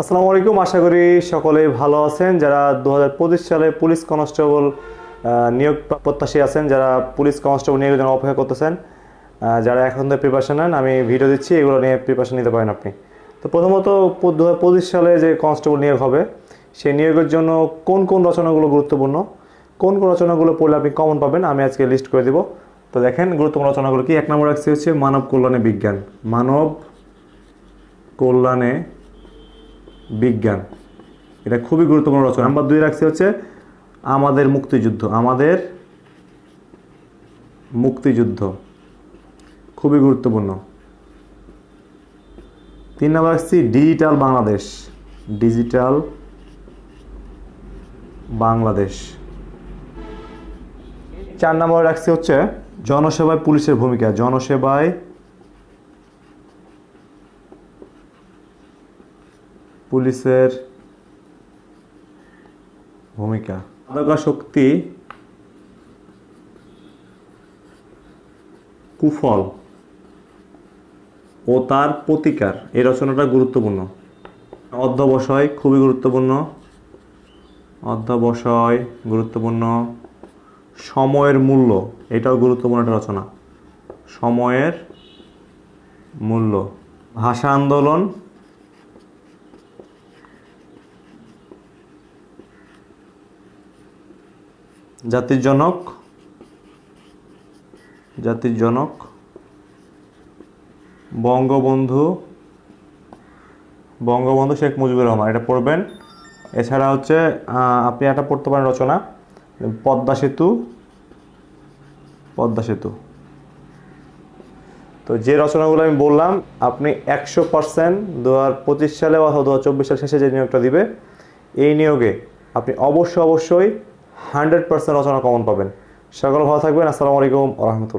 আসসালামু আলাইকুম, আশা করি সকলে ভালো আছেন। যারা দু হাজার পঁচিশ সালে পুলিশ কনস্টেবল নিয়োগ প্রত্যাশী আছেন, যারা পুলিশ কনস্টেবল নিয়োগের জন্য অপেক্ষা করতেছেন যারা এখন থেকে প্রিপারেশন নেন, আমি ভিডিও দিচ্ছি, এগুলো নিয়ে প্রিপারেশন নিতে পারেন আপনি। তো প্রথমত দু হাজার পঁচিশ সালে যে কনস্টেবল নিয়োগ হবে, সেই নিয়োগের জন্য কোন কোন রচনাগুলো গুরুত্বপূর্ণ, কোন কোন রচনাগুলো পড়লে আপনি কমন পাবেন, আমি আজকে লিস্ট করে দিব। তো দেখেন, গুরুত্বপূর্ণ রচনাগুলো কি? এক নম্বর রাখছি হচ্ছে মানব কল্যাণে বিজ্ঞান। মানব কল্যাণে বিজ্ঞান। এটা খুবই গুরুত্বপূর্ণ রচনা। নাম্বার দুই রাখছি হচ্ছে আমাদের মুক্তিযুদ্ধ। আমাদের মুক্তিযুদ্ধ। খুবই গুরুত্বপূর্ণ। তিন নম্বর রাখছি ডিজিটাল বাংলাদেশ। ডিজিটাল বাংলাদেশ। চার নম্বর রাখছি হচ্ছে জনসেবায় পুলিশের ভূমিকা। জনসেবায় পুলিশের ভূমিকা। মাদকা শক্তি কুফল ও তার প্রতিকার, এই রচনাটা গুরুত্বপূর্ণ। অধ্যবসায় খুবই গুরুত্বপূর্ণ। অধ্যবসায় গুরুত্বপূর্ণ। সময়ের মূল্য, এটাও গুরুত্বপূর্ণ একটা রচনা। সময়ের মূল্য। ভাষা আন্দোলন জাতির জনক জাতির জনক বঙ্গবন্ধু বঙ্গবন্ধু শেখ মুজিবুর রহমান, এটা পড়বেন। এছাড়া হচ্ছে আপনি এটা পড়তে পারেন রচনা, পদ্মা সেতু পদ্মা সেতু। তো যে রচনাগুলো আমি বললাম, আপনি একশো পার্সেন্ট দু হাজার পঁচিশ সালে অথবা দু সাল শেষে যে নিয়োগটা দিবে, এই নিয়োগে আপনি অবশ্যই অবশ্যই হান্ড্রেড পার্সেন্ট রচনা কমন পাবেন। সকল ভালো থাকবেন। আসসালামু আলাইকুম রহমতুল্লাহ।